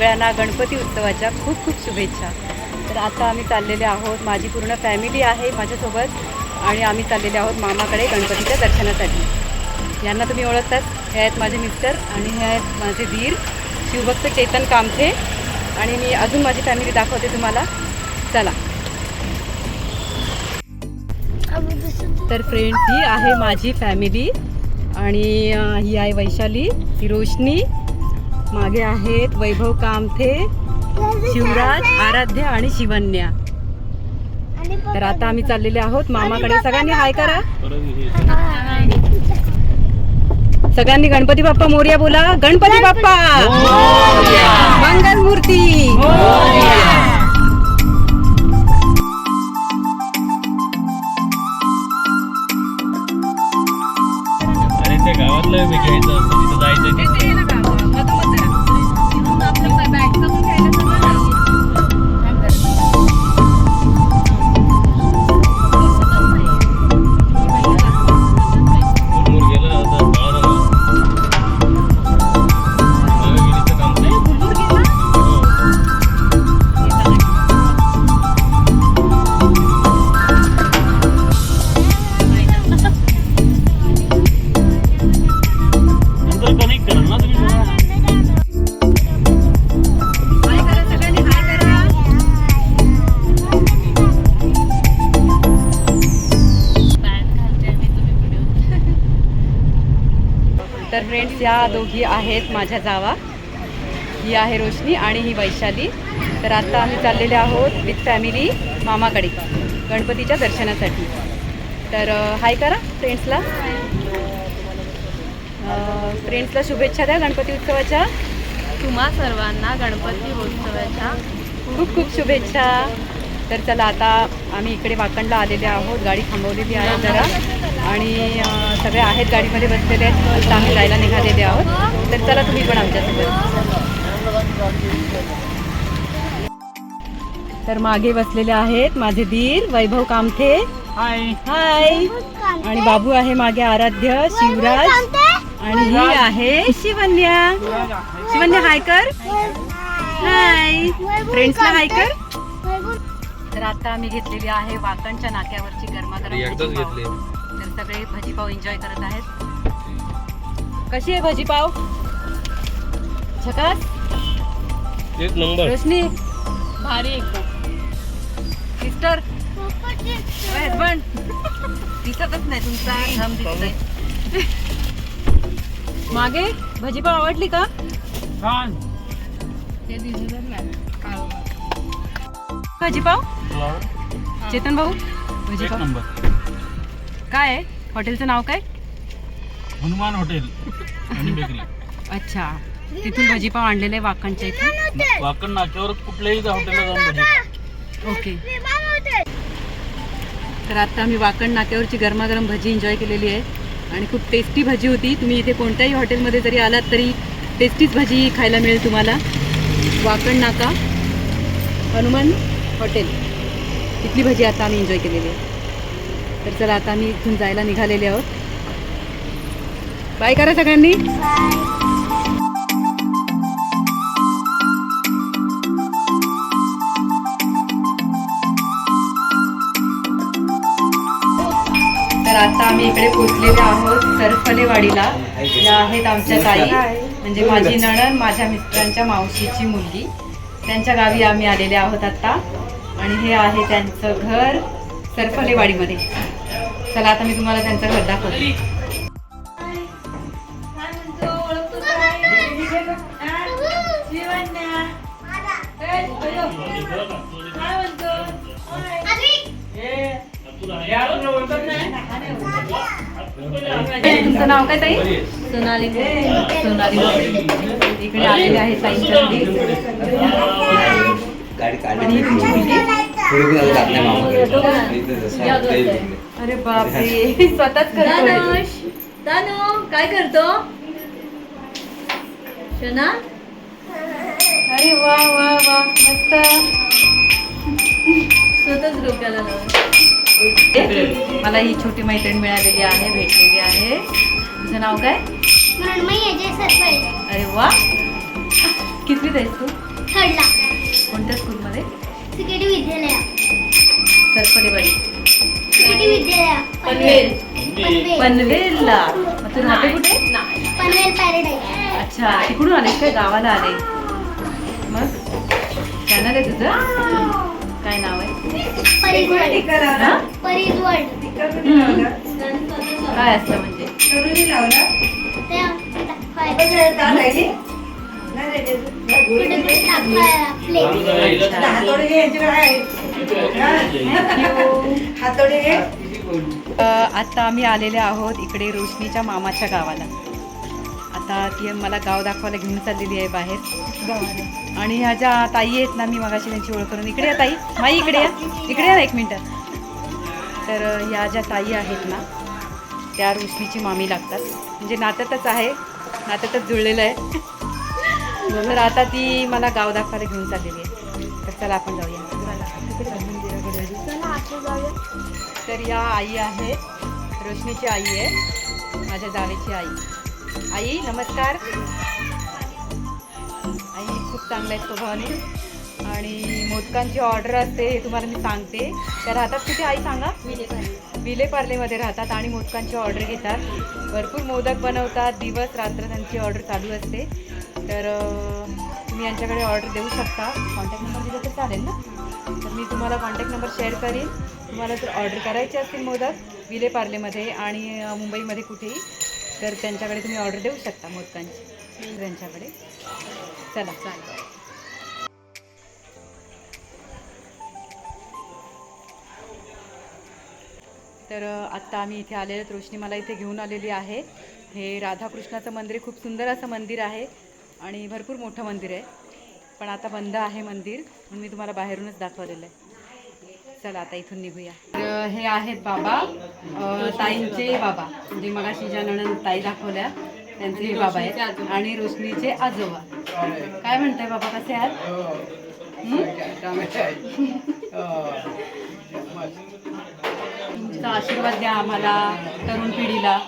सगळ्यांना गणपती उत्सवाच्या खूप खूप शुभेच्छा. तर आता आम्ही चाललेले आहोत माझी पूर्ण फॅमिली आहे माझ्यासोबत आणि आम्ही चाललेले आहोत मामाकडे गणपतीच्या दर्शनासाठी. यांना तुम्ही ओळखतात हे आहेत माझे मिस्टर आणि हे आहेत माझे धीर शिवभक्त चेतन कामथे आणि मी अजून माझी फॅमिली दाखवते तुम्हाला. चला. तर फ्रेंड्स ही आहे माझी फॅमिली आणि ही आहे वैशाली ही रोशनी मागे आहेत वैभव कामथे शिवराज आराध्य आणि शिवन्या. तर आता आम्ही चाललेले आहोत मामाकडे. सगळ्यांनी हाय करा. सगळ्यांनी गणपती बाप्पा मोर्या बोला. गणपती बाप्पा! मंगल मूर्ती दोघी आहेत माझ्या जावा. ही आहे रोशनी आणि ही वैशाली. तर आता आम्ही चाललेले आहोत विथ फॅमिली मामाकडे गणपतीच्या दर्शनासाठी. तर हाय करा फ्रेंड्सला फ्रेंड्सला शुभेच्छा द्या गणपती उत्सवाच्या. तुम्हा सर्वांना गणपती उत्सवाच्या खूप खूप शुभेच्छा. तर चला आता आम्ही इकडे वाकणला आलेले आहोत गाडी थांबवलेली आहे जरा. आणि सगळे आहेत गाडीमध्ये बसलेले आहेत आता आम्ही जायला निघालेले आहोत. तर चला तुम्ही पण आमच्यासोबत. तर मागे बसलेले आहेत माझे दीर वैभव कामथे हाय हाय आणि बाबू आहे मागे आराध्य शिवराज. आणि ही आहे शिवन्या. शिवन्या हाय कर. हाय फ्रेंड्सला हाय कर. तर आता आम्ही घेतलेली आहे वाकणच्या नाक्यावरची गरमागरम एकदाच भजीपाव. घेतली. तर सगळे भजीपाव एन्जॉय करत आहेत. कशी आहे भजीपाव? झकास? एक नंबर. रोशनी? भारी एकदम. सिस्टर? हजबंड दिसतच नाही तुमचा. घाम दिसतोय. मागे? भजीपाव आवडली का? छान. ते दिसतच नाही. भजीपाव चेतन भाऊ? भजीपाव नंबर. काय आहे? हॉटेलचं नाव काय? हनुमान हॉटेल अच्छा. तिथून भजीपाव आणलेले आहे वाकणच्या इथून. वाकण नाक्यावर कुठल्याही हॉटेलला जाऊन भजी खा. ओके. तर आता आम्ही वाकण नाक्यावरची गरमागरम भजी एन्जॉय केलेली आहे. आणि खूप टेस्टी भजी होती. तुम्ही इथे कोणत्याही हॉटेलमध्ये जरी आलात तरी टेस्टीच भजी खायला मिळेल तुम्हाला. वाकण नाका. हनुमान हॉटेल. इथली भजी आता आम्ही एन्जॉय केलेली आहे. तर चला आता आम्ही इथून जायला निघालेले आहोत. बाय करा सगळ्यांनी. तर आता आम्ही इकडे पोचलेले आहोत सरफलेवाडीला. या आहेत आमच्या ताई. म्हणजे माझी नणन माझ्या मिस्टरांच्या मावशीची मुलगी. त्यांच्या गावी आम्ही आलेले आहोत आता. आणि हे आहे त्यांचं घर सरफलेवाडीमध्ये. चला आता मी तुम्हाला त्यांचं घर दाखवते. तुमचं नाव काय ताई? सोनाली. सोनाली. इकडे आलेले आहेत ताईंच्या गाडी पुढे पण जात नाही मामाकडे इथं. अरे बापरे. स्वतःच करतोय. दानुष दानू काय करतो? शना? अरे वा वा वा. मस्त. स्वतःच डोक्याला लावून मला ही छोटी मैत्रीण मिळालेली आहे भेटलेली आहे. तुझं नाव काय? मृण्मयी अजय अरे वा. कितवीत आहेस तू? थर्डला कोणत्या स्कूलमध्ये? सिकेटी विद्यालया. सरपडेवाडी सिकेटी विद्यालया. पनवेल. पनवेल. पनवेलला. मग तू राहते कुठे? पनवेल पॅराडाईज. अच्छा तिकडून आलेस काय? गावाला आले. मग? चॅनल आहे तुझं? काय नाव आहे? हा? हम्म. काय असतं म्हणजे? आता आम्ही आलेले आहोत इकडे रोशनीच्या मामाच्या गावाला. आता ती मला गाव दाखवायला घेऊन चाललेली आहे बाहेर. आणि ह्या ज्या ताई आहेत ना मी मगाशी त्यांची ओळख करून इकडे या ताई. माई इकडे या. इकडे या एक मिनटं. तर ह्या ज्या ताई आहेत ना त्या रोशनीची मामी लागतात. म्हणजे नात्यातच आहे. नात्यातच जुळलेलं आहे. तर आता ती मला गाव दाखवायला घेऊन चाललेली आहे. तर चला आपण जाऊया. तर या आई आहे. रोशनीची आई आहे. माझ्या जावेची आई. आई नमस्कार. आई खूप चांगल्या आहेत स्वभावाने. आणि मोदकांची ऑर्डर असते हे तुम्हाला मी सांगते. त्या राहतात कुठे आई सांगा? विलेपार्लेमध्ये राहतात आणि मोदकांची ऑर्डर घेतात. भरपूर मोदक बनवतात. दिवस रात्र त्यांची ऑर्डर चालू असते. तर तुम्ही यांच्याकडे ऑर्डर देऊ शकता. कॉन्टॅक्ट नंबर दिला तर चालेल ना? तर मी तुम्हाला कॉन्टॅक्ट नंबर शेअर करीन. तुम्हाला जर ऑर्डर करायचे असतील मोदक विलेपार्लेमध्ये आणि मुंबईमध्ये कुठेही तर त्यांच्याकडे तुम्ही ऑर्डर देऊ शकता मोदकांची. त्यांच्याकडे चला. चालेल तर आत्ता आम्ही इथे आलेलो रोशनी मला इथे घेऊन आलेली आहे. हे राधाकृष्णाचं मंदिर खूप सुंदर असं मंदिर आहे. आणि भरपूर मोठं मंदिर आहे. पण आता बंद आहे मंदिर म्हणून मी तुम्हाला बाहेरूनच दाखवलेलं आहे. चला आता इथून निघूया. तर हे आहेत बाबा ताईंचे बाबा. म्हणजे मगाशी ज्या नणंद ताई दाखवल्या त्यांचे हे बाबा आहेत. आणि रोशनीचे आजोबा. काय म्हणताय बाबा कसे आहात? हं? तुमचा आशीर्वाद द्या आम्हाला तरुण पिढीला.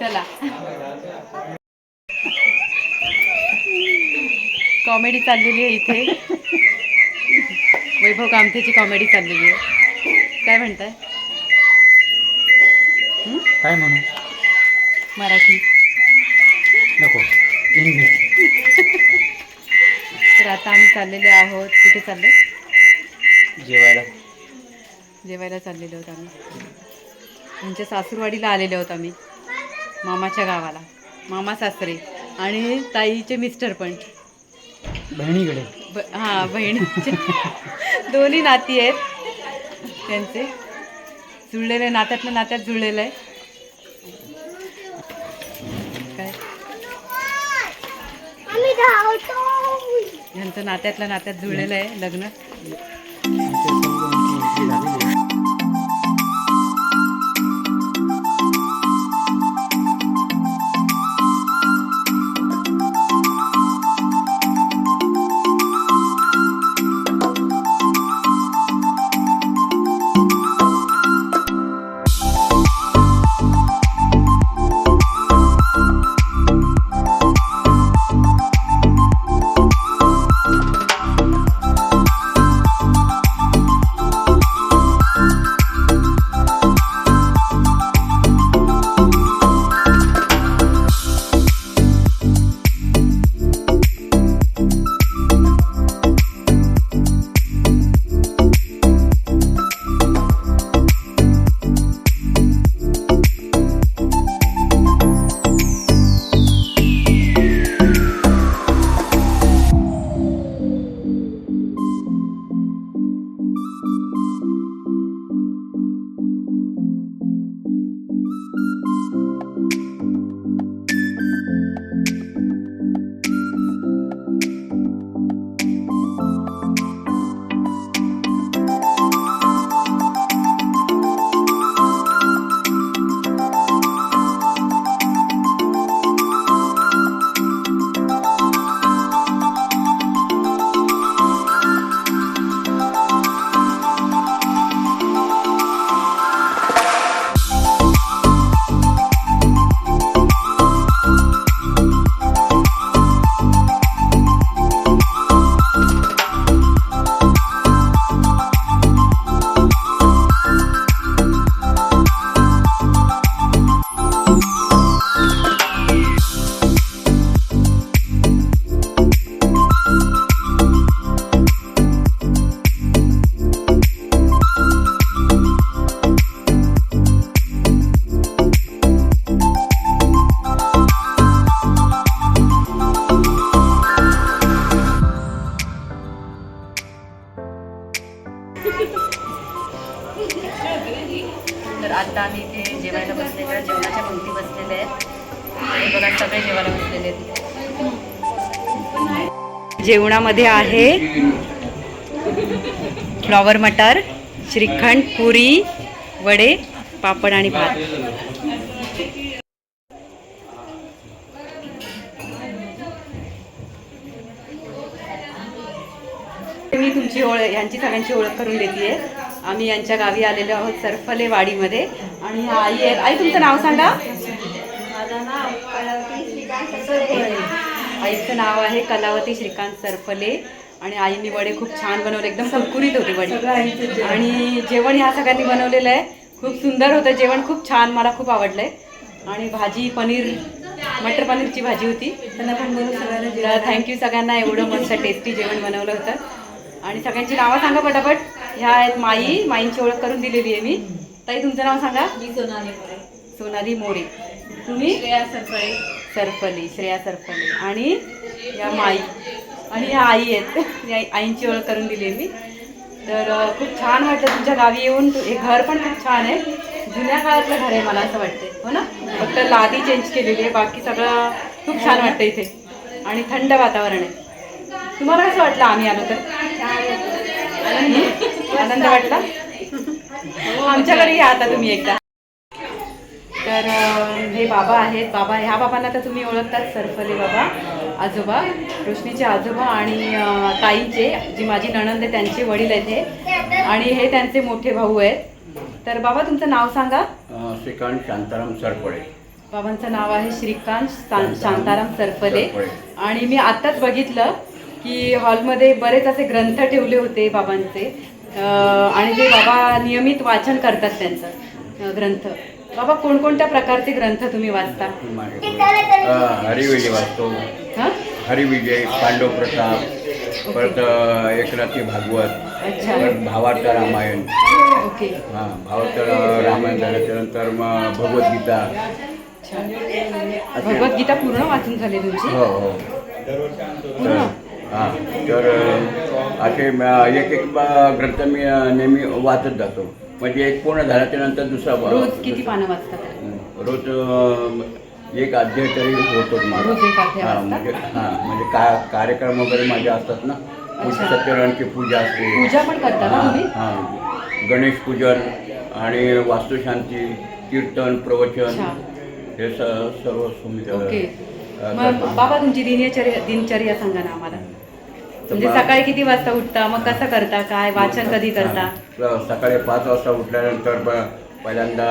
चला. कॉमेडी चाललेली आहे इथे. वैभव कामथेची कॉमेडी चाललेली आहे. काय म्हणताय? काय म्हणू? मराठी. नको. इंग्लिश तर आता आम्ही चाललेले आहोत. कुठे चालले? जेवायला. जेवायला चाललेलो आहोत आम्ही. त्यांच्या सासूरवाडीला आलेले आहोत आम्ही. मामाच्या गावाला. मामा सासरे आणि ताईचे मिस्टर पण. बहिणीकडे. ब हां बहिणीचे दोन्ही नाती आहेत. त्यांचे. जुळलेलं नात्यातलं नात्यात जुळलेलं आहे. काय? यांचं नात्यातलं नात्यात जुळलेलं आहे लग्न. जेवणामध्ये आहे फ्लॉवर मटार श्रीखंड पुरी वडे पापड आणि भात. मी तुमची ओळख यांची सगळ्यांची ओळख करून देते. आम्ही यांच्या गावी आलेलो आहोत सरफले वाडीमध्ये. आणि आई आई तुमचं नाव सांगा. आईचं नाव आहे कलावती श्रीकांत सरफले आणि आईने वडे खूप छान बनवले एकदम कुरकुरीत होते वडे. आणि जेवण ह्या सगळ्यांनी बनवलेलं आहे. खूप सुंदर होतं जेवण खूप छान मला खूप आवडलंय. आणि भाजी पनीर मटर पनीरची भाजी होती. त्यांना पण बोलू सगळ्यांना थँक्यू सगळ्यांना एवढं मस्त टेस्टी जेवण बनवलं होतं. आणि सगळ्यांची नावं सांगा पटापट. ह्या आहेत माई माईंची ओळख करून दिलेली आहे मी. ताई तुमचं नाव सांगा? मी सोनाली मोरे. सोनाली मोरे. तुम्ही? सरफली श्रेया सरफली. आणि या माई आणि ह्या आई आहेत. या आईंची ओळख करून दिली मी. तर खूप छान वाटलं तुमच्या गावी येऊन. तु- हे घर पण खूप छान आहे. जुन्या काळातलं घर आहे मला असं वाटतंय. हो ना? फक्त लादी चेंज केलेली आहे. बाकी सगळं खूप छान वाटतं इथे. आणि थंड वातावरण आहे. तुम्हाला कसं वाटलं आम्ही आलो तर? आनंदी? आनंद वाटला? आमच्याकडे या आता तुम्ही एकदा. तर हे बाबा आहेत बाबा ह्या बाबांना तर तुम्ही ओळखतात सरफले बाबा आजोबा रोशनीचे आजोबा आणि ताईचे जी माझी नणंद आहे त्यांचे वडील आहेत हे. आणि हे त्यांचे मोठे भाऊ आहेत. तर बाबा तुमचं नाव सांगा. श्रीकांत शांताराम सरपळे बाबांचं नाव आहे श्रीकांत शांताराम सरफले. आणि मी आत्ताच बघितलं की हॉलमध्ये बरेच असे ग्रंथ ठेवले होते बाबांचे. आणि ते बाबा नियमित वाचन करतात त्यांचं ग्रंथ. बाबा कोणकोणत्या प्रकारचे ग्रंथ तुम्ही वाचता? हरिविजय वाचतो. हरिविजय पांडव प्रताप परत एकनाथी भागवत परत भावार्थ रामायण. ओके. हां भावार्थ रामायण झालं त्यानंतर मग भगवद्गीता. भगवद्गीता पूर्ण वाचून झाली तुमची? हो हो. हां तर असे म- एक एक ग्रंथ मी नेहमी वाचत जातो. म्हणजे एक पूर्ण झाल्याच्यानंतर दुसरा रोज किती पानं वाचतात रोज अ, एक अध्याय तरी होतोच माझा रोज एक अध्याय हा, वाचता? म्हणजे हा म्हणजे का कार्यक्रम वगैरे माझे असतात ना. अच्छा. सत्यनारायणची पूजा असते. पूजा पण करता ना हा, तुम्ही? हा. गणेश पूजन आणि वास्तुशांती कीर्तन प्रवचन अच्छा. हे स- सर्व सुमित ओके. मग बाबा तुमची दिनचर्या दिनचर्या सांगा ना आम्हाला. म्हणजे सकाळी किती वाजता उठता? मग कसं करता? काय वाचन कधी करता. सकाळी पाच वाजता उठल्यानंतर पहिल्यांदा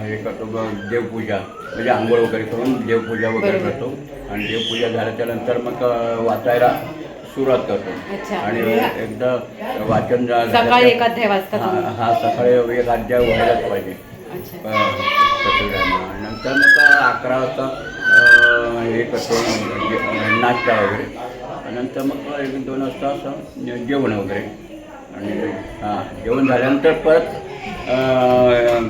हे करतो देवपूजा. म्हणजे आंघोळ वगैरे करून देवपूजा वगैरे. करतो. आणि देवपूजा झाल्याच्यानंतर मग वाचायला सुरुवात करतो. आणि एकदा वाचन सकाळी एक अध्याय वाचता हा सकाळी एक अध्याय व्हायलाच पाहिजे. नंतर मग अकरा वाजता हे करतो नाश्ता वगैरे. नंतर मग एक दोन वाजता असं जेवण वगैरे आणि हां जेवण झाल्यानंतर परत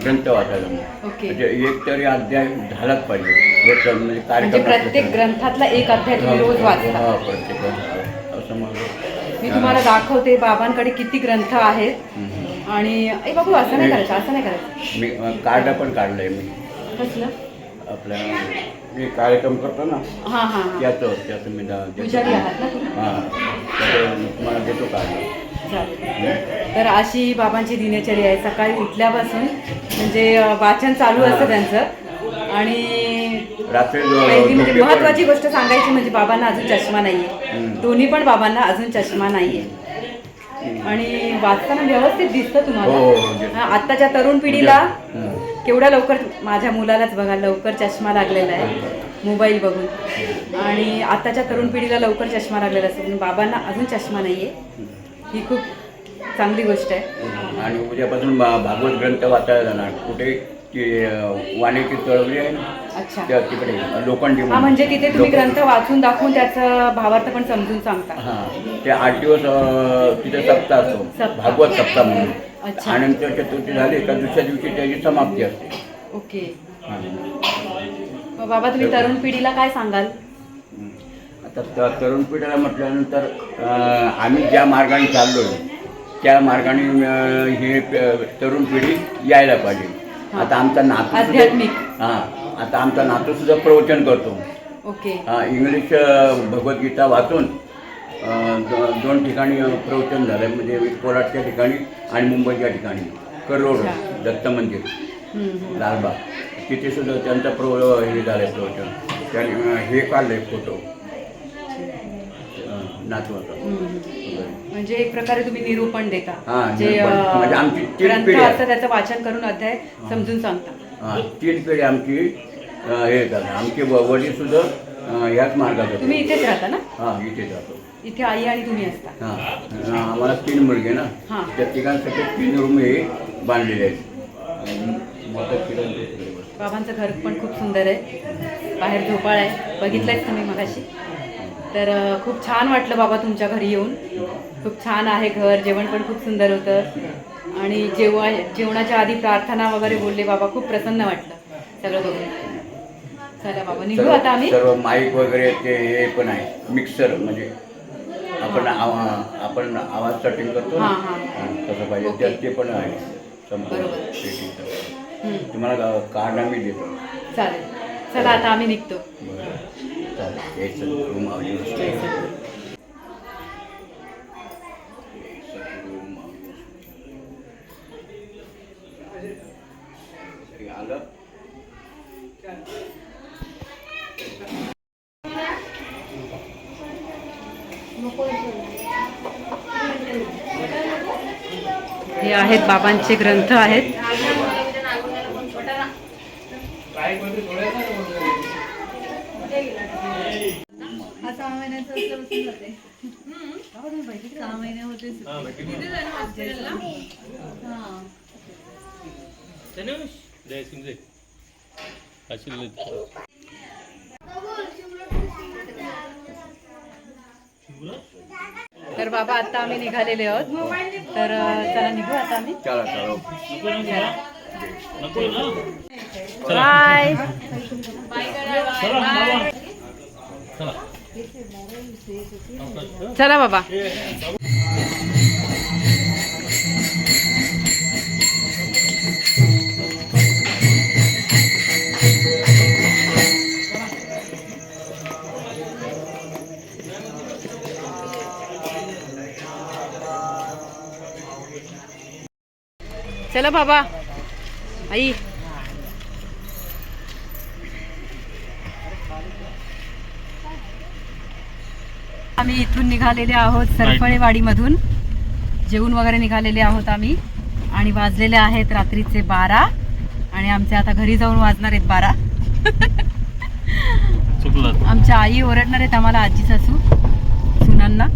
ग्रंथ वाचायला. म्हणजे एक तरी अध्याय झालाच पाहिजे म्हणजे म्हणजे कार्यक्रम प्रत्येक असले तर. ग्रंथातला एक अध्याय रोज हो, वाचता हो, प्रत्येक वाचतो. असं मग मी तुम्हाला दाखवते बाबांकडे किती ग्रंथ आहेत. आणि ए बाबू असं नाही करायचं असं नाही करायचं मी कार्ड पण काढलंय मी कसलं आपल्या मी कार्यक्रम करतो ना हां हां हां. त्याचं त्याचं मी दा- देतो. पुजारी आहात ना तुम्ही? हां तर तुम्हाला देतो का? चालेल. तर अशी बाबांची दिनचर्या आहे. सकाळी उठल्यापासून म्हणजे अं, वाचन चालू असतं त्यांचं. आणि रात्री पहिली म्हणजे झोपेपर्यंत- महत्वाची गोष्ट सांगायची म्हणजे बाबांना अजून चष्मा नाहीये. हम्म. दोन्ही पण बाबांना अजून चष्मा नाहीये. आणि वाचताना व्यवस्थित दिसतं हो, हो, तुम्हाला दिसतं. हा, आत्ताच्या तरुण पिढीला हम्म. केवढ्या लवकर माझ्या मुलालाच बघा लवकर चष्मा लागलेला आहे. मोबाईल बघून. आणि आताच्या तरुण पिढीला लवकर चष्मा लागलेला असतो पण बाबांना अजून चष्मा नाहीये. ही खूप चांगली गोष्ट आहे. आणि उद्यापासून भागवत ग्रंथ वाचायला जाणार. कुठे वाणीची चळवळी आहे? अच्छा. त्या तिकडे लोखंडी हा म्हणजे तिथे तुम्ही ग्रंथ वाचून दाखवून त्याचा भावार्थ पण समजून सांगता. हां ते आठ दिवस अं, तिथे सप्ताह असतो. सप्ताह. भागवत सप्ताह म्हणून. अच्छा. अनंत चतुर्थी झाली का दुसऱ्या दिवशी त्याची समाप्ती असते. ओके. हां. मग बाबा तुम्ही तरुण पिढीला काय सांगाल? आता त- तरुण पिढीला म्हटल्यानंतर अं, आम्ही ज्या मार्गाने चाललो त्या मार्गाने अं, हे प- तरुण पिढी यायला पाहिजे. आता आमचा नातू आध्यात्मिक. हां. आता आमचा नातू सुद्धा प्रवचन करतो. ओके. हा, इंग्लिश अ, भगवद्गीता वाचून अ, दो- दोन ठिकाणी अ, प्रवचन झालं म्हणजे कोराटच्या ठिकाणी आणि मुंबईच्या ठिकाणी. करोड. दत्त मंदिर. हम्म, हम्म. लालबाग. तिथे सुद्धा त्यांचा प्रो हे झालं आहे प्रवचन. त्याने अ, हे काढलं फोटो. नातवाचा हम्म. म्हणजे एक प्रकारे तुम्ही निरूपण देता. हा, जे निरूपण. अं, म्हणजे आमची तीन ग्रंथ पिढी आहे. असतं त्याचं वाचन करून अध्याय समजून सांगता. तीन पिढी आमची हे झालं आमचे वडील सुद्धा ह्याच मार्गात होते. तुम्ही इथेच राहता ना? हां इथे जातो. इथे आई आणि तुम्ही असता. हां. आम्हाला तीन मुलगे ना. हां. त्या तिघांसाठी तीन रूम हे बांधलेले आहेत. मोठं किरण. बाबांचं घर पण खूप सुंदर आहे. बाहेर झोपाळ आहे. बघितलंयच तुम्ही मगाशी. तर अं, खूप छान वाटलं बाबा तुमच्या घरी येऊन. खूप छान आहे घर. जेवण पण खूप सुंदर होतं. आणि जेव्हा जेवणाच्या आधी प्रार्थना वगैरे बोलले बाबा खूप प्रसन्न वाटलं सगळं बघून. चला बाबा निघू सर्व- आता आम्ही. सर्व माईक वगैरे ते हे पण आहे. मिक्सर म्हणजे आपण आवा- आपण आवाज सेटिंग करतो ना? हां, हां. हां, तसं पाहिजे. ओके. त्यात ते पण आहे. संपूर्ण बरोबर. setting सगळं. हम्म, तुम्हाला कार्ड आम्ही देतो. चालेल. चला आता आम्ही निघतो. बरं. चालेल. यायचं. रूम आवडी जय सद्गुरू. आलं हे आहेत बाबांचे ग्रंथ आहेत. सहा तर बाबा आता आम्ही निघालेले आहोत. तर चला निघू आता आम्ही बाय. चला बाबा. चला बाबा. आई. आम्ही इथून निघालेले आहोत सरफळेवाडीमधून. जेवून वगैरे निघालेले आहोत आम्ही. आणि वाजलेले आहेत रात्रीचे बारा. आणि आमचे आता घरी जाऊन वाजणार आहेत बारा. आमच्या आई ओरडणार आहेत आम्हाला आजी सासू. सुनांना.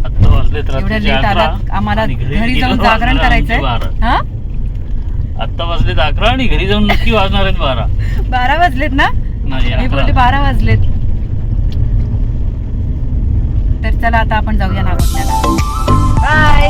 एवढ्या लेट आलात आम्हाला घरी जाऊन जागरण करायचंय. हा? आत्ता वाजलेत अकरा आणि घरी जाऊन नक्की वाजणार आहेत बारा. बारा वाजलेत ना? नाही मी बोलते बारा वाजलेत. तर चला आता आपण जाऊया नागोठण्याला बाय